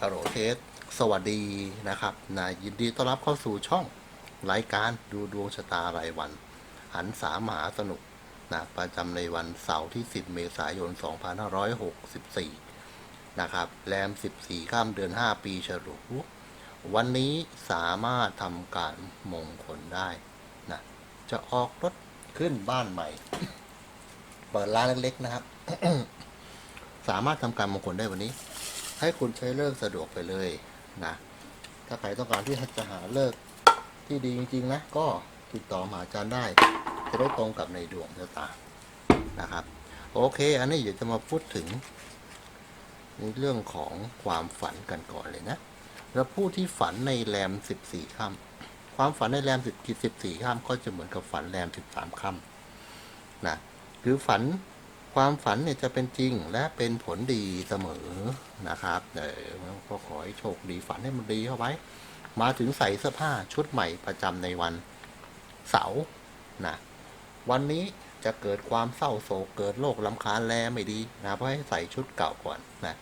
ฮัล โหลเทสสวัสดีนะครับนะยินดีต้อนรับเข้าสู่ช่องรายการดูดวงชะตารายวัน หันสามหาสนุกนะประจำในวันเสาร์ที่ 10 เมษายน 2564 นะครับแรม 14 ข้ามเดือน 5 ปีฉลูวันนี้สามารถทำการมงคลได้นะจะออกรถขึ้นบ้านใหม่ เปิดร้านเล็กๆนะครับ สามารถทำการมงคลได้วันนี้ ให้คุณใช้เลิกสะดวกไปเลยนะ ถ้าใครต้องการที่จะหาเลิกที่ดีจริงๆนะ ก็ติดต่อมาอาจารย์ได้ จะได้ตรงกับในดวงชะตานะครับ โอเค อันนี้เดี๋ยวจะมาพูดถึง ในเรื่องของความฝันกันก่อนเลยนะ แล้วผู้ที่ฝันในแรมสิบสี่ค่ำความฝันในแรมสิบสิบสี่ค่ำก็จะเหมือนกับฝันแรมสิบสามค่ำนะ คือฝัน ความฝันเนี่ยจะเป็นจริงและเป็นผลดีเสมอนะครับเออก็ขอให้โชคดีฝันให้มันดีเข้าไว้ มาถึงใส่เสื้อผ้าชุดใหม่ประจำในวันเสาร์นะวันนี้จะเกิดความเศร้าโศกเกิดโรคลำคาญแลไม่ดีนะเพราะให้ใส่ชุดเก่าก่อนนะ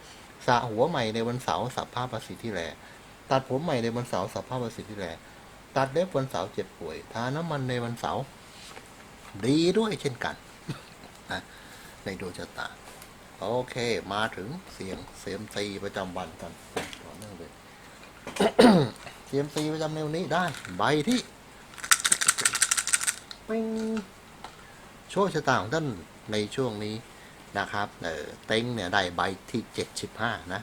สระหัวใหม่ในวันเสาร์สับผ้าประสิทธิ์ที่แลตัดผมใหม่ในวันเสาร์สับผ้าประสิทธิ์ที่แลตัดเล็บวันเสาร์เจ็บป่วยทาน้ำมันในวันเสาร์ดีด้วยเช่นกันนะ ในดวงชะตา โอเค มาถึงเสียงเสียมซีประจำวันกันต่อเนื่องเลยเสียมซีประจำในวันนี้ได้ ใบที่ปิ้งโชคชะตาของท่านในช่วงนี้นะครับ เออเต็งเนี่ยได้ใบที่เจ็ดสิบห้านะ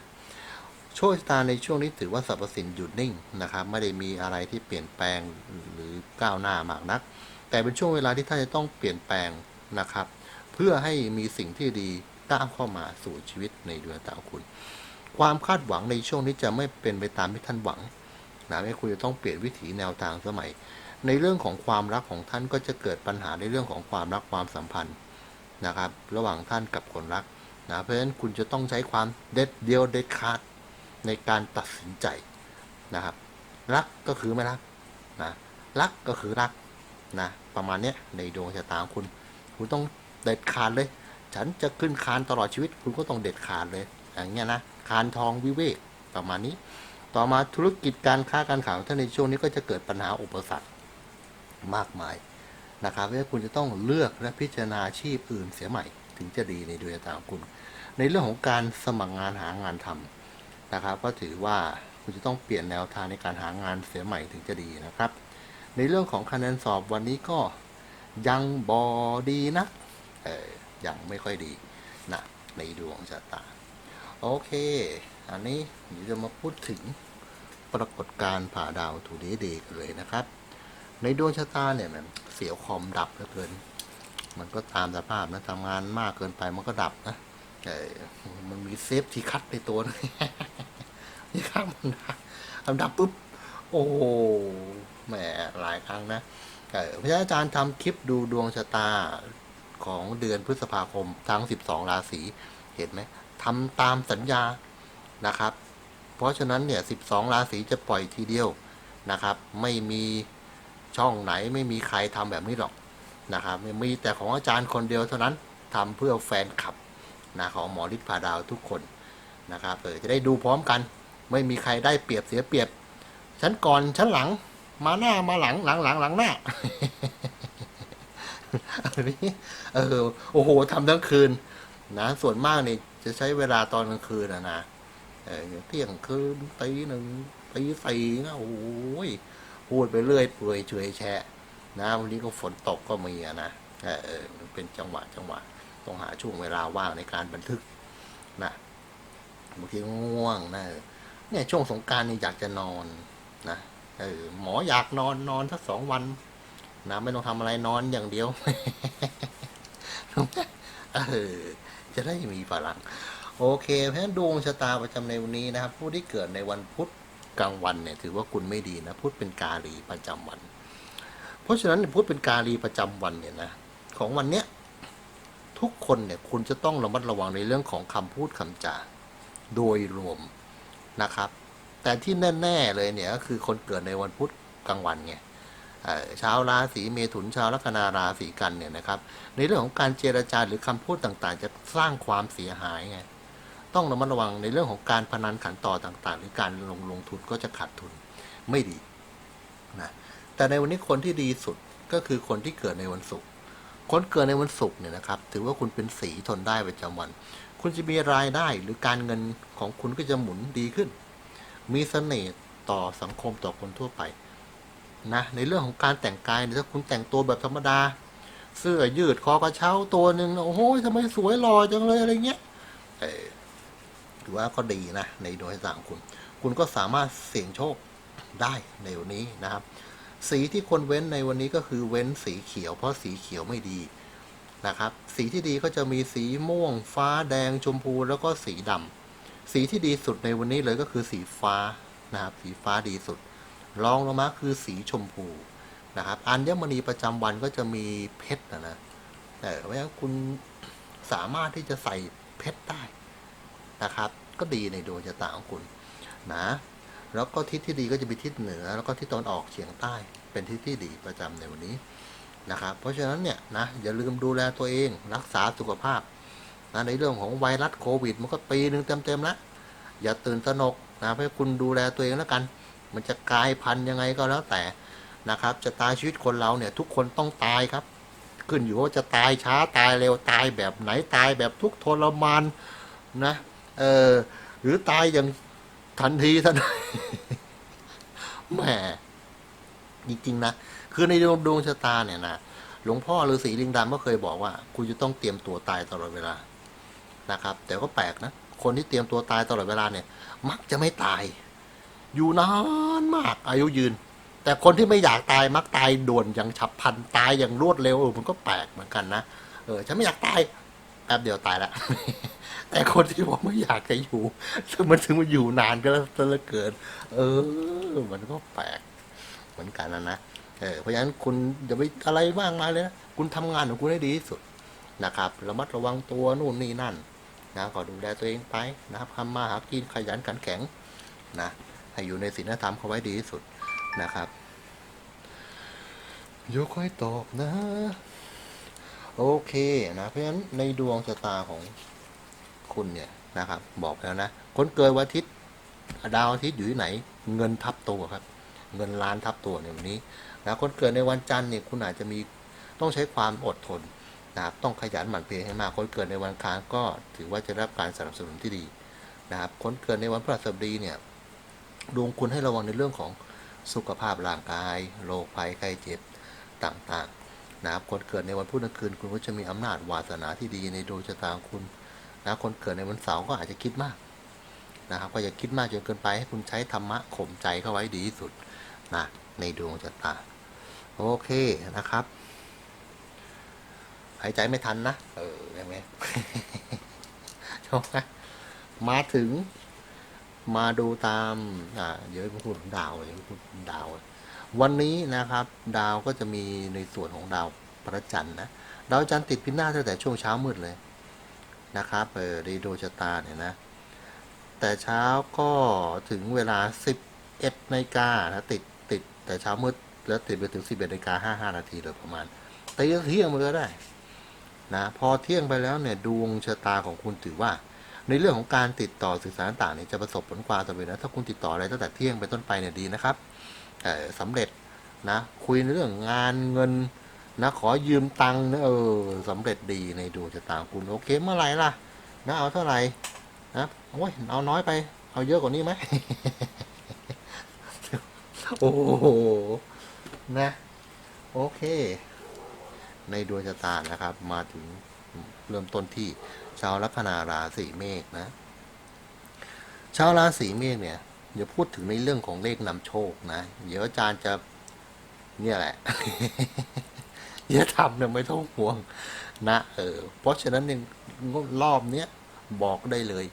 โชคชะตาในช่วงนี้ถือว่าสรรพสินหยุดนิ่งนะครับ ไม่ได้มีอะไรที่เปลี่ยนแปลงหรือก้าวหน้ามากนัก แต่เป็นช่วงเวลาที่ท่านจะต้องเปลี่ยนแปลงนะครับ เพื่อให้มีสิ่งที่ดีก้าวเข้ามาสู่ชีวิตในดวงตาของคุณ ความคาดหวังในช่วงนี้จะไม่เป็นไปตามที่ท่านหวังนะไม่คุณจะต้องเปลี่ยนวิถีแนวทางสมัย ในเรื่องของความรักของท่านก็จะเกิดปัญหาในเรื่องของความรักความสัมพันธ์นะครับ ระหว่างท่านกับคนรักนะเพราะฉะนั้นคุณจะต้องใช้ความเด็ดเดียวเด็ดขาดในการตัดสินใจนะครับ รักก็คือไม่รักนะรักก็คือรักนะประมาณนี้ในดวงชะตาของคุณ คุณต้อง เด็ดขาดเลย ฉันจะขึ้นคานตลอดชีวิต คุณก็ต้องเด็ดขาดเลย อย่างเงี้ยนะคานทองวิเวกประมาณนี้ ต่อมาธุรกิจการค้าการขายท่านในช่วงนี้ก็จะเกิดปัญหาอุปสรรคมากมายนะครับเพราะคุณจะต้องเลือกและพิจารณาอาชีพอื่นเสียใหม่ ถึงจะดีในดวงชะตาของคุณ ในเรื่องของการสมัครงานหางานทำนะครับ ก็ถือว่าคุณจะต้องเปลี่ยนแนวทางในการหางานเสียใหม่ถึงจะดีนะครับ ในเรื่องของคะแนนสอบวันนี้ก็ยังบอดีนะ เออยังไม่ค่อยดีนะในดวงชะตา โอเค อันนี้เดี๋ยวจะมาพูดถึงปรากฏการณ์ผ่าดาวทูดีดย์กันเลยนะครับ ในดวงชะตาเนี่ยมันเสียวคอมดับเหลือเกิน มันก็ตามสภาพนะทำงานมากเกินไปมันก็ดับนะเออมันมีเซฟที่คัดในตัวนะนี่ข้างมันดับมันดับปุ๊บโอ้โหแหมหลายครั้งนะเพระอาจารย์ทำคลิปดูดวงชะตา ของเดือนพฤษภาคมทั้ง 12 ราศีเห็นไหมทำตามสัญญานะครับ เพราะฉะนั้นเนี่ย 12 ราศีจะปล่อยทีเดียวนะครับ ไม่มีช่องไหนไม่มีใครทำแบบนี้หรอกนะครับมีแต่ของอาจารย์คนเดียวเท่านั้นทำเพื่อแฟนคลับนะของหมอฤทธิ์ผาดาวทุกคนนะครับเออจะได้ดูพร้อมกัน ไม่มีใครได้เปรียบเสียเปรียบฉันก่อนฉันหลังมาหน้ามาหลังหลังหลังหลังหน้า อันนี้เออโอ้โหทำทั้งคืน นะ ส่วนมากนี่จะใช้เวลาตอนกลางคืนนะนะเออเที่ยงคืนตีหนึ่งตีสี่นะโอ้ยพูดไปเรื่อยเปื่อยเฉยแฉะนะวันนี้ก็ฝนตกก็มีอะนะเออเป็นจังหวะจังหวะต้องหาช่วงเวลาว่างในการบันทึกนะบางทีก็ง่วงนะเนี่ยช่วงสงการนี่อยากจะนอนนะเออหมออยากนอนนอนสักสองวัน นะไม่ต้องทำอะไรนอนอย่างเดียวเออจะได้มีพลัง โอเค เพราะฉะนั้นดวงชะตาประจำในวันนี้นะครับ ผู้ที่เกิดในวันพุธกลางวันเนี่ย ถือว่าคุณไม่ดีนะพุธเป็นกาลีประจำวัน เพราะฉะนั้นพุธเป็นกาลีประจำวันเนี่ยนะของวันเนี้ยทุกคนเนี่ยคุณจะต้องระมัดระวังในเรื่องของคำพูดคำจาโดยรวมนะครับ แต่ที่แน่ ๆเลยเนี่ยก็คือคนเกิดในวันพุธกลางวันไง ชาวราศีเมถุนชาวลัคนาราศีกันเนี่ยนะครับ ในเรื่องของการเจรจาหรือคำพูดต่างๆ จะสร้างความเสียหายไงต้องระมัดระวังในเรื่องของการพนันขันต่อต่างๆ หรือการลงลงทุนก็จะขาดทุนไม่ดีนะแต่ในวันนี้คนที่ดีสุดก็คือคนที่เกิดในวันศุกร์คนเกิดในวันศุกร์เนี่ยนะครับ ถือว่าคุณเป็นสีทนได้ประจำวัน คุณจะมีรายได้หรือการเงินของคุณก็จะหมุนดีขึ้น มีเสน่ห์ต่อสังคมต่อคนทั่วไป นะในเรื่องของการแต่งกายถ้าคุณแต่งตัวแบบธรรมดา เสื้อยืดคอกระเช้าตัวหนึ่งโอ้โหทำไมสวยหล่อจังเลยอะไรเงี้ยถือว่าก็ดีนะในโดยสารของคุณ คุณก็สามารถเสี่ยงโชคได้ในวันนี้นะครับ สีที่คนเว้นในวันนี้ก็คือเว้นสีเขียว เพราะสีเขียวไม่ดีนะครับ สีที่ดีก็จะมีสีม่วง ฟ้าแดงชมพูแล้วก็สีดำสีที่ดีสุดในวันนี้เลยก็คือสีฟ้านะครับ สีฟ้าดีสุด รองลงมาคือสีชมพูนะครับอัญมณีประจำวันก็จะมีเพชรนะนะแต่ว่าคุณสามารถที่จะใส่เพชรได้นะครับ ก็ดีในดวงชะตาของคุณนะแล้วก็ทิศที่ดีก็จะมีทิศเหนือ แล้วก็ทิศตะวันออกเฉียงใต้ เป็นทิศที่ดีประจำในวันนี้นะครับ เพราะฉะนั้นเนี่ยนะอย่าลืมดูแลตัวเองรักษาสุขภาพนะในเรื่องของไวรัสโควิด มันก็ปีหนึ่งเต็มๆแล้วอย่าตื่นตระหนกนะให้คุณดูแลตัวเองแล้วกัน มันจะกลายพันธุ์ยังไงก็แล้วแต่นะครับจะตายชีวิตคนเราเนี่ยทุกคนต้องตายครับ ขึ้นอยู่ว่าจะตายช้าตายเร็วตายแบบไหนตายแบบทุกทรมานนะเออหรือตายอย่างทันทีทันใดแหมจริงๆนะคือในดวงดวงชะตาเนี่ยนะหลวงพ่อฤาษีลิงดำก็เคยบอกว่า คุณจะต้องเตรียมตัวตายตลอดเวลานะครับ แต่ก็แปลกนะ คนที่เตรียมตัวตายตลอดเวลาเนี่ย มักจะไม่ตาย อยู่นานมาก อายุยืน แต่คนที่ไม่อยากตายมักตายด่วนอย่างฉับพลันตายอย่างรวดเร็วเออมันก็แปลกเหมือนกันนะเออฉันไม่อยากตายแป๊บเดียวตายละแต่คนที่บอกไม่อยากจะอยู่มันถึงมาอยู่นานก็แล้วเกิน เออ มันก็แปลกเหมือนกันนะนะเออเพราะฉะนั้นคุณอย่าไปอะไรมากมายเลยนะคุณทำงานของคุณให้ดีที่สุดนะครับระมัดระวังตัวนู่นนี่นั่นนะก็ดูแลตัวเองไปนะครับทำมาหากินขยันขันแข็งนะ ให้อยู่ในศีลธรรมเขาไว้ดีที่สุดนะครับยกค่อยตอบนะ โอเคนะ เพราะฉะนั้นในดวงชะตาของคุณเนี่ยนะครับ บอกแล้วนะ คนเกิดวันอาทิตย์ดาวอาทิตย์อยู่ที่ไหน เงินทับตัวครับ เงินล้านทับตัวในวันนี้นะคนเกิดในวันจันทร์เนี่ยคุณอาจจะมีต้องใช้ความอดทนนะครับต้องขยันหมั่นเพียรให้มาก คนเกิดในวันคารก็ถือว่าจะรับการสนับสนุนที่ดีนะครับ คนเกิดในวันพฤหัสบดีเนี่ย ดวงคุณให้ระวังในเรื่องของสุขภาพร่างกายโรคภัยไข้เจ็บต่างๆนะครับคนเกิดในวันพุธกลางคืนคุณก็จะมีอำนาจวาสนาที่ดีในดวงชะตาคุณนะคนเกิดในวันเสาร์ก็อาจจะคิดมากนะครับก็อย่าคิดมากจนเกินไปให้คุณใช้ธรรมะข่มใจเข้าไว้ดีที่สุดนะในดวงชะตาโอเคนะครับ หายใจไม่ทันนะ เออใช่ไหมชอบไหมมาถึง มาดูตามอ่าเดี๋ยวพูดถึงดาวเดี๋ยวพูดดาว วันนี้นะครับ ดาวก็จะมีในส่วนของดาวพระจันทร์นะดาวจันทร์ติดพินาศตั้งแต่ช่วงเช้ามืดเลยนะครับเออในดวงชะตาเนี่ยนะ แต่เช้าก็ถึงเวลา 11นาฬิกานะติดติดแต่เช้ามืดแล้วติดไปถึง 11นาฬิกา55 นาทีโดยประมาณตีเที่ยงมันก็ได้นะพอเที่ยงไปแล้วเนี่ยดวงชะตาของคุณถือว่า ในเรื่องของการติดต่อสื่อสารต่างๆเนี่ยจะประสบผลความสำเร็จนะถ้าคุณติดต่ออะไรตั้งแต่เที่ยงไปต้นไปเนี่ยดีนะครับเอ่อสำเร็จนะคุยในเรื่องงานเงินนะขอยืมตังค์นะเออสำเร็จดีในดวงชะตาคุณโอเคเมื่อไหร่ล่ะนะเอาเท่าไหร่นะโอ้ยเอาน้อยไป เอาเยอะกว่านี้ไหมโอ้โหนะโอเค ในดวงชะตานะครับ มาถึงเริ่มต้นที่ ชาวลัคนาราศีเมษนะ ชาวราศีเมษเนี่ยอย่าพูดถึงในเรื่องของเลขนำโชคนะ เดี๋ยวอาจารย์จะเนี่ยแหละอย่าทำเนี่ยไม่ต้องห่วงนะเออเพราะฉะนั้นเนี่ยรอบเนี้ยบอกได้เลย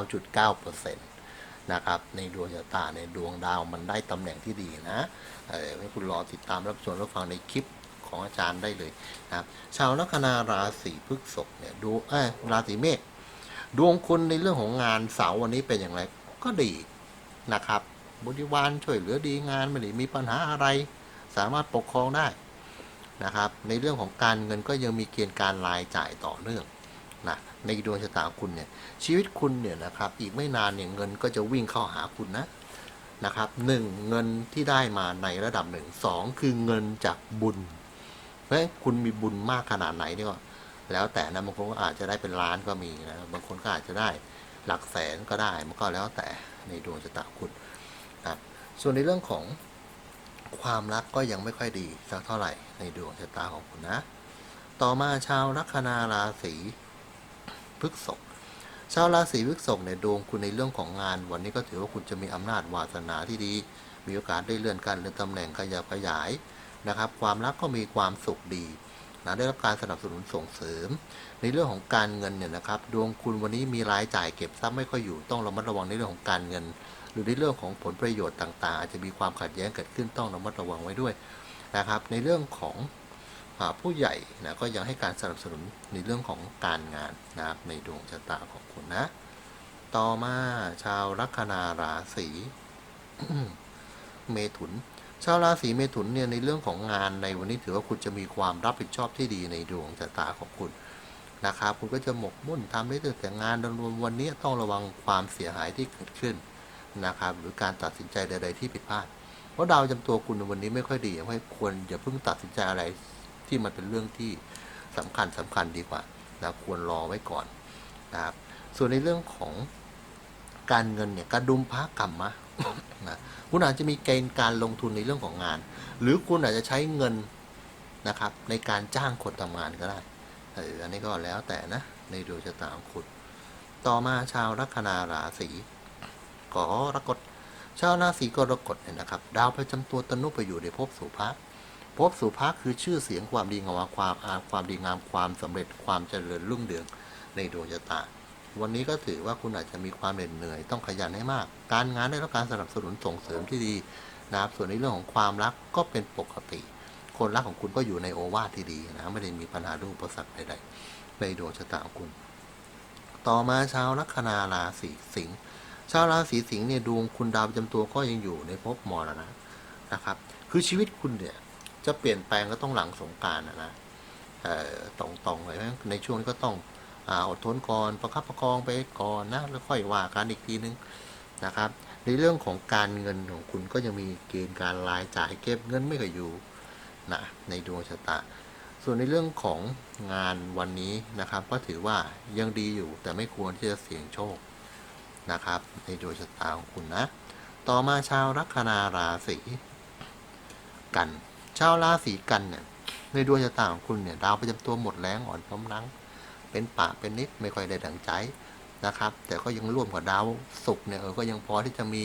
99.9%นะครับ ในดวงชะตาในดวงดาวมันได้ตำแหน่งที่ดีนะ เออให้คุณรอติดตามรับชมรับฟังในคลิป ของอาจารย์ได้เลยนะครับ ชาวลัคนาราศีพฤษภเนี่ยดูเอยราศีเมษดวงคุณในเรื่องของงานเสาร์วันนี้เป็นอย่างไรก็ดีนะครับบริวารช่วยเหลือดีงานไม่ได้มีปัญหาอะไร สามารถปกครองได้นะครับ ในเรื่องของการเงินก็ยังมีเกณฑ์การรายจ่ายต่อเนื่องนะในดวงชะตาคุณเนี่ยชีวิตคุณเนี่ยนะครับอีกไม่นานเนี่ยเงินก็จะวิ่งเข้าหาคุณนะนะครับหนึ่งเงินที่ได้มาในระดับหนึ่งสองคือเงินจากบุญ เพราะฉะนั้นคุณมีบุญมากขนาดไหนเนี่ยก็แล้วแต่นะบางคนก็อาจจะได้เป็นล้านก็มีนะบางคนก็อาจจะได้หลักแสนก็ได้มันก็แล้วแต่ในดวงชะตาคุณนะส่วนในเรื่องของความรักก็ยังไม่ค่อยดีสักเท่าไหร่ในดวงชะตาของคุณนะ ต่อมาชาวลัคนาราศีพฤษภชาวราศีพฤษภในยดวงคุณในเรื่องของงาน วันนี้ก็ถือว่าคุณจะมีอำนาจวาสนาที่ดี มีโอกาสได้เลื่อนการเลื่อนตำแหน่งขยับขยาย นะครับ ความรักก็มีความสุขดีนะได้รับการสนับสนุนส่งเสริม ในเรื่องของการเงินเนี่ยนะครับ ดวงคุณวันนี้มีรายจ่ายเก็บทรัพย์ไม่ค่อยอยู่ต้องระมัดระวังในเรื่องของการเงิน หรือในเรื่องของผลประโยชน์ต่าง ๆ อาจจะมีความขัดแย้งเกิดขึ้นต้องระมัดระวังไว้ด้วยนะครับ ในเรื่องของผู้ใหญ่นะก็ยังให้การสนับสนุนในเรื่องของการงานนะครับในดวงชะตาของคุณนะ ต่อมาชาวลัคนาราศีเมถุน ชาวราศีเมถุนเนี่ยในเรื่องของงานในวันนี้ถือว่าคุณจะมีความรับผิดชอบที่ดีในดวงชะตาของคุณนะครับคุณก็จะหมกมุ่นทำได้แต่งานรวมวันนี้ต้องระวังความเสียหายที่เกิดขึ้นนะครับหรือการตัดสินใจใด ๆ ที่ผิดพลาด เพราะดาวประจำตัวคุณในวันนี้ไม่ค่อยดีไม่ควรอย่าเพิ่งตัดสินใจอะไรที่มันเป็นเรื่องที่สำคัญสำคัญดีกว่านะควรรอไว้ก่อนนะครับส่วนในเรื่องของการเงินเนี่ยกระดุมพระกรรมะ นะคุณอาจจะมีเกณฑ์การลงทุนในเรื่องของงาน หรือคุณอาจจะใช้เงินนะครับในการจ้างคนทำงานก็ได้เอออันนี้ก็แล้วแต่นะในดวงชะตาของคุณต่อมาชาวลัคนาราศีกรกฎชาวราศีกรกฎเนี่ยนะครับ ดาวประจำตัวตนุไปอยู่ในภพสุภะภพสุภะคือชื่อเสียงความดีงามความอาความดีงามความสำเร็จความเจริญรุ่งเรืองในดวงชะตา วันนี้ก็ถือว่าคุณอาจจะมีความเหน็ดเหนื่อย ต้องขยันให้มาก การงานได้รับการสนับสนุนส่งเสริมที่ดีนะครับส่วนในเรื่องของความรักก็เป็นปกติ คนรักของคุณก็อยู่ในโอวาทที่ดีนะไม่ได้มีปัญหาเรื่องอุปสรรคใดๆในดวงชะตาของคุณ ต่อมาชาวลัคนาราศีสิงห์ชาวราศีสิงห์เนี่ยดวงคุณดาวประจำตัวก็ยังอยู่ในภพมรณะนะครับ คือชีวิตคุณเนี่ยจะเปลี่ยนแปลงก็ต้องหลังสงการนะนะเอ่อตรงๆเลยนะในช่วงนี้ก็ต้อง อดทนก่อนประคับประคองไปก่อนนะแล้วค่อยว่ากันอีกทีนึงนะครับ ในเรื่องของการเงินของคุณก็ยังมีเกณฑ์การรายจ่ายเก็บเงินไม่เคอยอยู่นะในดวงชะตา ส่วนในเรื่องของงานวันนี้นะครับ ก็ถือว่ายังดีอยู่แต่ไม่ควรที่จะเสี่ยงโชคนะครับ ในดวงชะตาของคุณนะ ต่อมาชาวลัคนาราศีกัน ชาวราศีกันเนี่ยในดวงชะตาของคุณเนี่ยดาวประจำตัวหมดแรงอ่อนพร้อมนัง เป็นปาเป็นนิดไม่ค่อยได้ดังใจนะครับ แต่ก็ยังร่วมกับดาวศุกร์เนี่ยเออก็ยังพอที่จะมี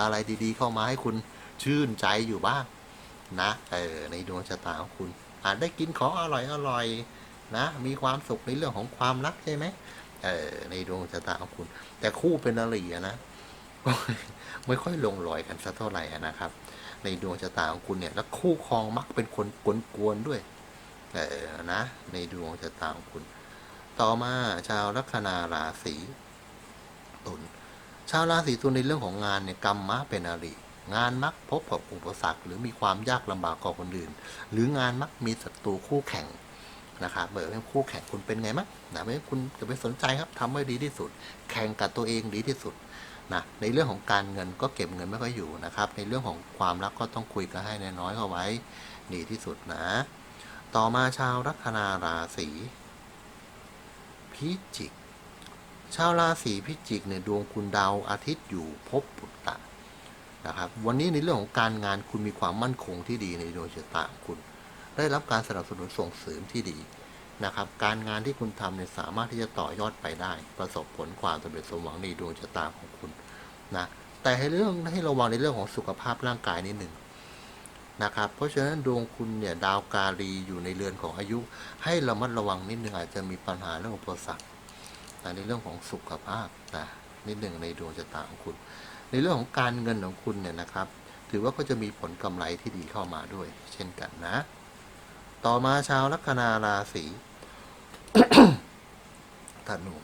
อะไรดีๆ เข้ามาให้คุณชื่นใจอยู่บ้างนะเออในดวงชะตาของคุณ อาจได้กินของอร่อยอร่อยนะ มีความสุขในเรื่องของความรักใช่ไหมเออในดวงชะตาของคุณ แต่คู่เป็นอริอะนะไม่ค่อยลงรอยกันสักเท่าไหร่นะครับ ในดวงชะตาของคุณเนี่ยแล้วคู่ครองมักเป็นคนกวนๆด้วยเออนะ ในดวงชะตาของคุณ ต่อมาชาวลัคนาราศีตุลชาวราศีตุลในเรื่องของงานเนี่ยกรรมมะเป็นอริงานมักพบกับอุปสรรค หรือมีความยากลำบากกว่าคนอื่น หรืองานมักมีศัตรูคู่แข่งนะครับเบอร์เป็นคู่แข่งคุณเป็นไงมั้งนะไม่คุณจะไปสนใจครับทำให้ดีที่สุด แข่งกับตัวเองดีที่สุดนะในเรื่องของการเงินก็เก็บเงินไม่ค่อยอยู่นะครับ ในเรื่องของความรักก็ต้องคุยกันให้น้อยๆเข้าไว้ ดีที่สุดนะ ต่อมาชาวลัคนาราศี พิจิก ชาวราศีพิจิกเนี่ยดวงคุณดาวอาทิตย์อยู่ภพปุตตะนะครับ วันนี้ในเรื่องของการงานคุณมีความมั่นคงที่ดีในดวงชะตาของคุณ ได้รับการสนับสนุนส่งเสริมที่ดีนะครับ การงานที่คุณทำเนี่ยสามารถที่จะต่อยอดไปได้ ประสบผลความสำเร็จสมหวังในดวงชะตาของคุณนะแต่ให้เรื่องให้ระวังในเรื่องของสุขภาพร่างกายนิดหนึ่ง นะครับ เพราะฉะนั้นดวงคุณเนี่ยดาวกาลีอยู่ในเรือนของอายุ ให้ระมัดระวังนิดหนึ่งอาจจะมีปัญหาเรื่องอุปสรรคในเรื่องของสุขภาพนะนิดหนึ่งในดวงชะตาของคุณ ในเรื่องของการเงินของคุณเนี่ยนะครับ ถือว่าก็จะมีผลกำไรที่ดีเข้ามาด้วย เช่นกันนะ ต่อมาชาวลัคนาราศีธนู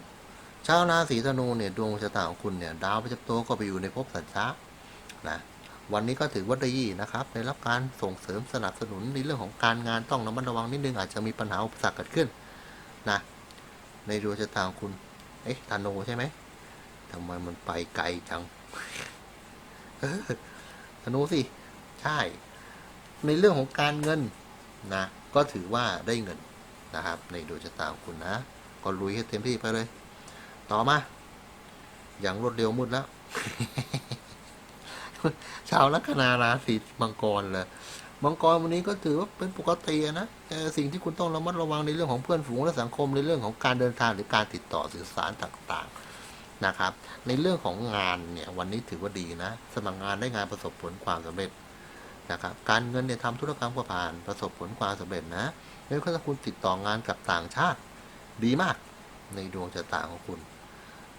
ชาวราศีธนูเนี่ยดวงชะตาของคุณเนี่ยดาวประจำตัวก็ไปอยู่ในภพสัญชานะ วันนี้ก็ถือว่าดีนะครับได้รับการส่งเสริมสนับสนุนในเรื่องของการงานต้องระมัดระวังนิดนึงอาจจะมีปัญหาอุปสรรคเกิดขึ้นนะในดวงชะตาของคุณเอ๊ะธนูใช่ไหมทำไมมันไปไกลจังเออธนูสิ ใช่ ในเรื่องของการเงินนะ ก็ถือว่าได้เงินนะครับ ในดวงชะตาของคุณนะ ก็ลุยให้เต็มที่ไปเลย ต่อมา อย่างรวดเร็วมุดแล้ว ชาวลัคนาราศีมังกรเลยมังกรวันนี้ก็ถือว่าเป็นปกตินะแต่สิ่งที่คุณต้องระมัดระวังในเรื่องของเพื่อนฝูงและสังคมในเรื่องของการเดินทางหรือการติดต่อสื่อสารต่างๆนะครับ ในเรื่องของงานเนี่ยวันนี้ถือว่าดีนะ สมัครงานได้งานประสบผลความสำเร็จนะครับการเงินเนี่ยทำธุรกรรมก็ผ่านประสบผลความสำเร็จนะแล้วถ้าคุณติดต่องานกับต่างชาติ ดีมากในดวงชะตาของคุณ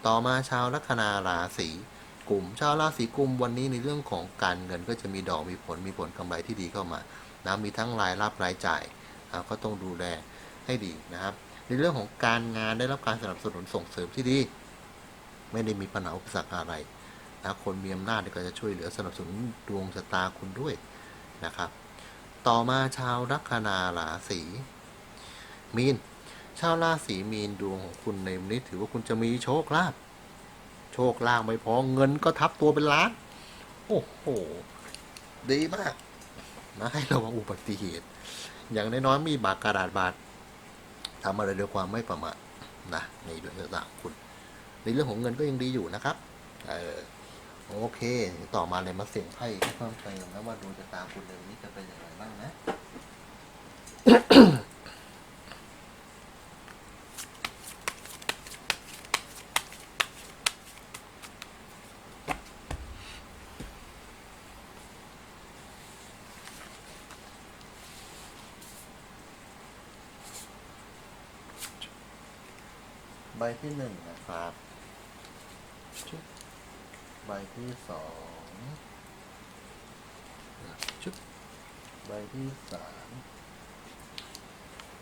ต่อมาชาวลัคนาราศี กลุ่ม ชาวราศีกุมวันนี้ในเรื่องของการเงินก็จะมีดอกมีผลมีผลกำไรที่ดีเข้ามานะมีทั้งรายรับรายจ่ายก็ต้องดูแลให้ดีนะครับ ในเรื่องของการงานได้รับการสนับสนุนส่งเสริมที่ดี ไม่ได้มีปัญหาอุปสรรคอะไรนะคนมีอำนาจก็จะช่วยเหลือสนับสนุนดวงชะตาคุณด้วยนะครับ ต่อมาชาวลัคนาราศีมีน ชาวราศีมีนดวงของคุณในวันนี้ถือว่าคุณจะมีโชคลาภ โชคลาภไม่พอเงินก็ทับตัวเป็นล้าน โอ้โห ดีมากนะให้ระวังอุบัติเหตุ อย่างน้อยๆมีบาดกระดาษบาดทำอะไรด้วยความไม่ประมาทนะในดวงชะตางคุณ ในเรื่องของเงินก็ยังดีอยู่นะครับเออโอเค ต่อมาเลยมาเสี่ยงไพ่ให้เพิ่มเติมนะว่าดวงชะตามคุณในวันนี้จะเป็นอย่างไรบ้างนะ ที่หนึ่งนะครับชุดใบที่สองชุดใบที่สาม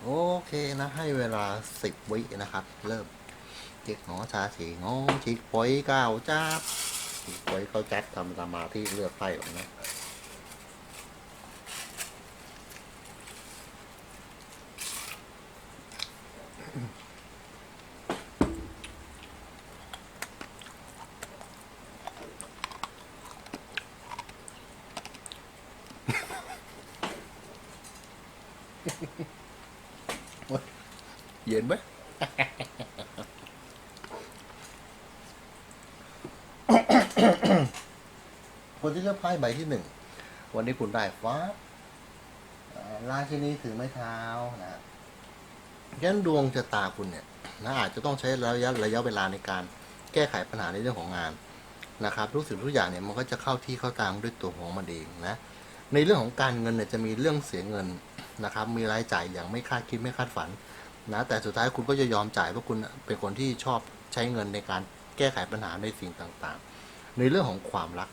โอเคนะ ให้เวลาสิบวินะครับ เริ่มจิกหงอชาสีงอจิกปอยก้าวจับจิกปอยเขาจัดทำสมาธิเลือกไพ่หรอกนะ เย็นไหมคนที่เลือกไพ่ใบที่หนึ่ง วันนี้คุณได้ฟ้าราชินีถือไม้เท้านะยันดวงชะตาคุณเนี่ยนะอาจจะต้องใช้ระยะระยะเวลาในการแก้ไขปัญหาในเรื่องของงานนะครับทุกสิ่งทุกอย่างเนี่ยมันก็จะเข้าที่เข้าทางด้วยตัวของมันเองนะในเรื่องของการเงินเนี่ยจะมีเรื่องเสียเงิน นะครับ มีรายจ่ายอย่างไม่คาดคิดไม่คาดฝันนะแต่สุดท้ายคุณก็จะยอมจ่ายเพราะคุณเป็นคนที่ชอบใช้เงินในการแก้ไขปัญหาในสิ่งต่างๆ ในเรื่องของความรัก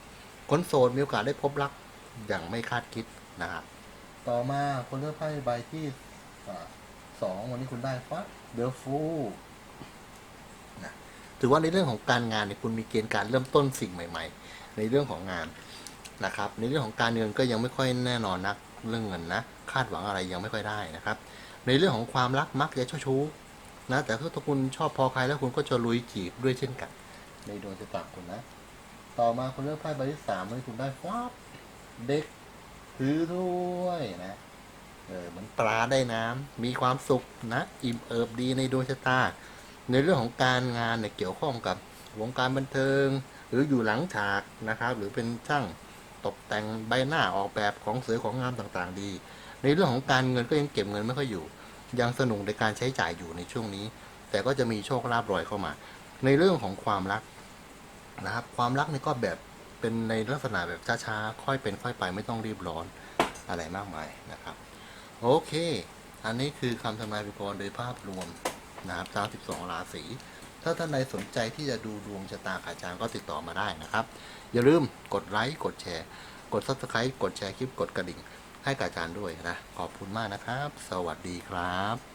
คนโสดมีโอกาสได้พบรักอย่างไม่คาดคิดนะครับต่อมาคนเลือกไพ่ใบที่สองวันนี้คุณได้ฟ้าเดอะฟูนะถือว่าในเรื่องของการงานเนี่ยคุณมีเกณฑ์การเริ่มต้นสิ่งใหม่ ๆ ในเรื่องของงานนะครับ ในเรื่องของการเงินก็ยังไม่ค่อยแน่นอนนักเรื่องเงินนะ คาดหวังอะไรยังไม่ค่อยได้นะครับ ในเรื่องของความรักมักจะเจ้าชู้นะแต่ถ้าคุณชอบพอใครแล้วคุณก็จะลุยจีบด้วยเช่นกัน ในดวงชะตาคุณนะ ต่อมาคุณเลือกไพ่ใบที่สามให้คุณได้ฟ้าบเด็กถือด้วยนะเออเหมือนปลาได้น้ำมีความสุขนะ อิ่มเอิบดีในดวงชะตา ในเรื่องของการงานเนี่ยเกี่ยวข้องกับวงการบันเทิง หรืออยู่หลังฉากนะครับ หรือเป็นช่างตกแต่งใบหน้าออกแบบของเสวยของงามต่างๆดี ในเรื่องของการเงินก็ยังเก็บเงินไม่ค่อยอยู่ ยังสนุกในการใช้จ่ายอยู่ในช่วงนี้ แต่ก็จะมีโชคลาภรอยเข้ามา ในเรื่องของความรักนะครับ ความรักนี่ก็แบบเป็นในลักษณะแบบช้าๆ ค่อยเป็นค่อยไปไม่ต้องรีบร้อนอะไรมากมายนะครับ โอเค อันนี้คือคำทำนายพิกรโดยภาพรวมนะครับทั้ง12 ราศี ถ้าท่านใดสนใจที่จะดูดวงชะตาขาจารย์ก็ติดต่อมาได้นะครับ อย่าลืมกดไลค์ กดแชร์ กด subscribe กดแชร์คลิป กดกระดิ่ง ให้กับอาจารย์ด้วยนะ ขอบคุณมากนะครับ สวัสดีครับ